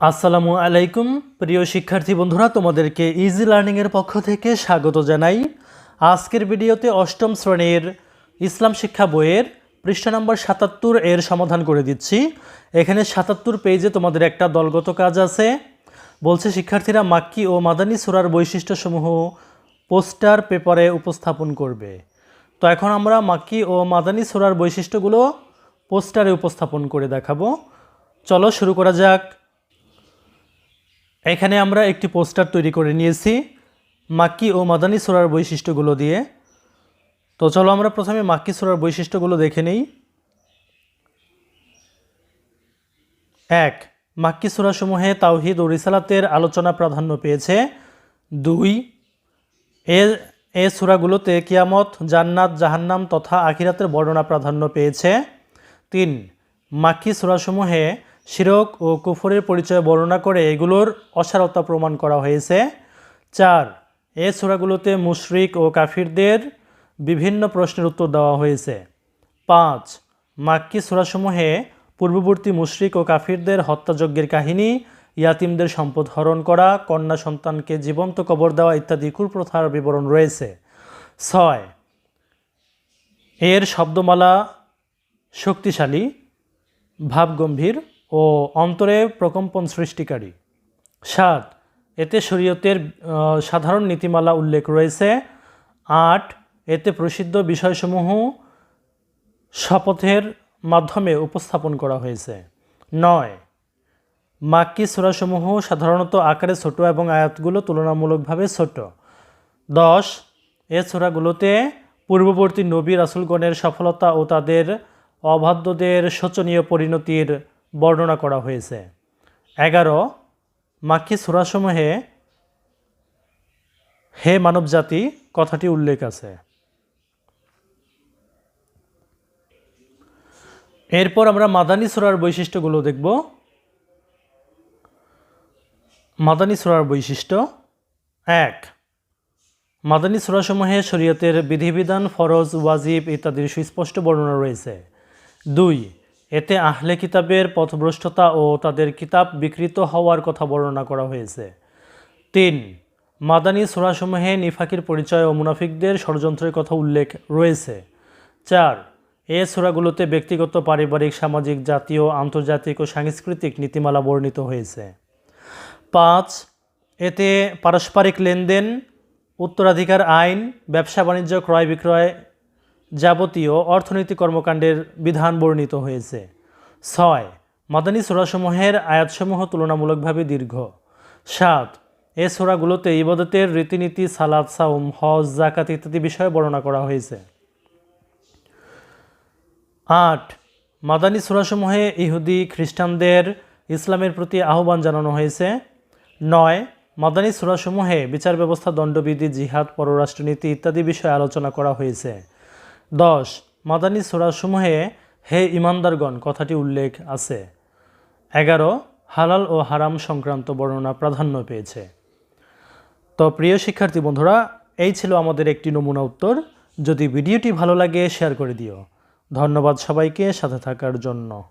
আসসালামু আলাইকুম, প্রিয় শিক্ষার্থী বন্ধুরা, তোমাদেরকে ইজি লার্নিংয়ের পক্ষ থেকে স্বাগত জানাই। আজকের ভিডিওতে অষ্টম শ্রেণির ইসলাম শিক্ষা বইয়ের পৃষ্ঠা নম্বর সাতাত্তর এর সমাধান করে দিচ্ছি। এখানে সাতাত্তর পেজে তোমাদের একটা দলগত কাজ আছে। বলছে, শিক্ষার্থীরা মাক্কি ও মাদানী সুরার বৈশিষ্ট্যসমূহ পোস্টার পেপারে উপস্থাপন করবে। তো এখন আমরা মাক্কি ও মাদানী সুরার বৈশিষ্ট্যগুলো পোস্টারে উপস্থাপন করে দেখাবো। চলো শুরু করা যাক। এখানে আমরা একটি পোস্টার তৈরি করে নিয়েছি, মাক্কি ও মাদানী সুরার বৈশিষ্ট্যগুলো দিয়ে। তো চলো আমরা প্রথমে মাক্কি সুরার বৈশিষ্ট্যগুলো দেখে নিই। এক, মাক্কি সুরাসমূহে তাওহিদ ও রিসালাতের আলোচনা প্রাধান্য পেয়েছে। দুই, এ এ সুরাগুলোতে কিয়ামত, জান্নাত, জাহান্নাম তথা আখিরাতের বর্ণনা প্রাধান্য পেয়েছে। তিন, মাক্কি সুরাসমূহে শিরক ও কুফরের পরিচয় বর্ণনা করে এগুলোর অসারতা প্রমাণ করা হয়েছে। চার, এ সুরাগুলোতে মুশরিক ও কাফিরদের বিভিন্ন প্রশ্নের উত্তর দেওয়া হয়েছে। পাঁচ, মাক্কি সুরাসমূহে পূর্ববর্তী মুশরিক ও কাফিরদের হত্যাযজ্ঞের কাহিনী, ইয়াতিমদের সম্পদ হরণ করা, কন্যা সন্তানকে জীবন্ত কবর দেওয়া ইত্যাদি কুপ্রথার বিবরণ রয়েছে। ছয়, এর শব্দমালা শক্তিশালী, ভাবগম্ভীর ও অন্তরে প্রকম্পন সৃষ্টিকারী। সাত, এতে শরীয়তের সাধারণ নীতিমালা উল্লেখ রয়েছে। আট, এতে প্রসিদ্ধ বিষয়সমূহ শপথের মাধ্যমে উপস্থাপন করা হয়েছে। নয়, মাক্কি সুরাসমূহ সাধারণত আকারে ছোট এবং আয়াতগুলো তুলনামূলকভাবে ছোট। দশ, এ সুরাগুলোতে পূর্ববর্তী নবী রাসুলগণের সফলতা ও তাদের অবাধ্যদের শোচনীয় পরিণতির বর্ণনা করা হয়েছে। এগারো, মাক্কি সুরাসমূহে হে মানবজাতি কথাটি উল্লেখ আছে। এরপর আমরা মাদানী সুরার বৈশিষ্ট্যগুলো দেখব। মাদানী সুরার বৈশিষ্ট্য এক, মাদানী সুরাসমূহে শরীয়তের বিধিবিধান, ফরজ, ওয়াজিব ইত্যাদির সুস্পষ্ট বর্ণনা রয়েছে। দুই এতে আহলে কিতাবের পথভ্রষ্টতা ও তাদের কিতাব বিকৃত হওয়ার কথা বর্ণনা করা হয়েছে। তিন, মাদানী সুরাসমূহে নিফাকির পরিচয় ও মুনাফিকদের ষড়যন্ত্রের কথা উল্লেখ রয়েছে। চার, এ সুরাগুলোতে ব্যক্তিগত, পারিবারিক, সামাজিক, জাতীয়, আন্তর্জাতিক ও সাংস্কৃতিক নীতিমালা বর্ণিত হয়েছে। পাঁচ, এতে পারস্পরিক লেনদেন, উত্তরাধিকার আইন ব্যবসা বাণিজ্য ক্রয় বিক্রয় যাবতীয় অর্থনৈতিক কর্মকাণ্ডের বিধান বর্ণিত হয়েছে। ছয়, মাদানী সোরাসমূহের আয়াতসমূহ তুলনামূলকভাবে দীর্ঘ। সাত, এ সোরাগুলোতে ইবাদতের রীতিনীতি সালাদ সাউম হজ জাকাত ইত্যাদি বিষয়ে বর্ণনা করা হয়েছে। আট, মাদানী সুরাসমূহে ইহুদি, খ্রিস্টানদের ইসলামের প্রতি আহ্বান জানানো হয়েছে। নয়, মাদানী সুরাসমূহে বিচার ব্যবস্থা দণ্ডবিধি, জিহাদ, পররাষ্ট্রনীতি ইত্যাদি বিষয়ে আলোচনা করা হয়েছে। দশ। মাদানী সোরাসমূহে হে ইমানদারগণ কথাটি উল্লেখ আছে। এগারো হালাল ও হারাম সংক্রান্ত বর্ণনা প্রাধান্য পেয়েছে। তো প্রিয় শিক্ষার্থী বন্ধুরা, এই ছিল আমাদের একটি নমুনা উত্তর। যদি ভিডিওটি ভালো লাগে শেয়ার করে দিও। ধন্যবাদ সবাইকে, সাথে থাকার জন্য।